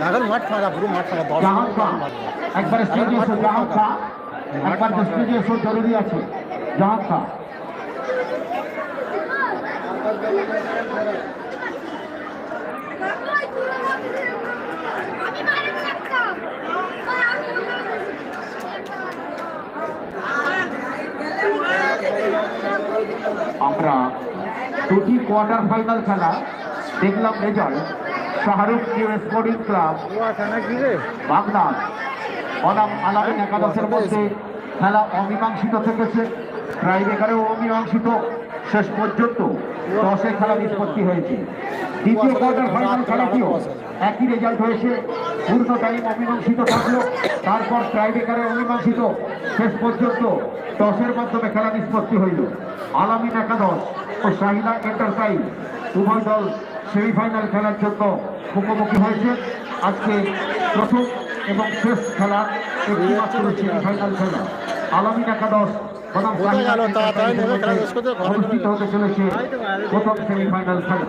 এখন মাঠ ফাঁকা পুরো মাঠ ফাঁকা দশ একবার স্টেজে এসো জাহান শাহ একবার স্টেজে এসো জরুরি আছে জাহান আমি আমরা দুটি কোয়ার্টার ফাইনাল খেলা দেখলাম রেজাল্ট শাহরুখ কি স্পোর্টিং ক্লাব বাগনান বনাম আলামিন একাদশের মধ্যে খেলা অমীমাংসিত থেকেছে। ট্রাইবেকারেও অমীমাংসিত শেষ পর্যন্ত দশে খেলা নিষ্পত্তি হয়েছে। দ্বিতীয় কোয়ার্টার ফাইনাল খেলাটিও একই রেজাল্ট হয়েছে। পূর্ণ টাইম অমীমাংসিত থাকল। তারপর ট্রাইবেকারে অমীমাংসিত। শেষ পর্যন্ত দশের মাধ্যমে খেলা নিষ্পত্তি হইল। আলামিন একাদশ ও শাহিনা এন্টারপ্রাইজ উভয় দল সেমিফাইনাল খেলার জন্য মুখোমুখি হয়েছে। আজকে প্রথম এবং শেষ খেলা একটি মাত্র সেমিফাইনাল খেলা। আলামিন একাদশ বনাম শাহিনা অনুষ্ঠিত হতে চলেছে প্রথম সেমিফাইনাল খেলা।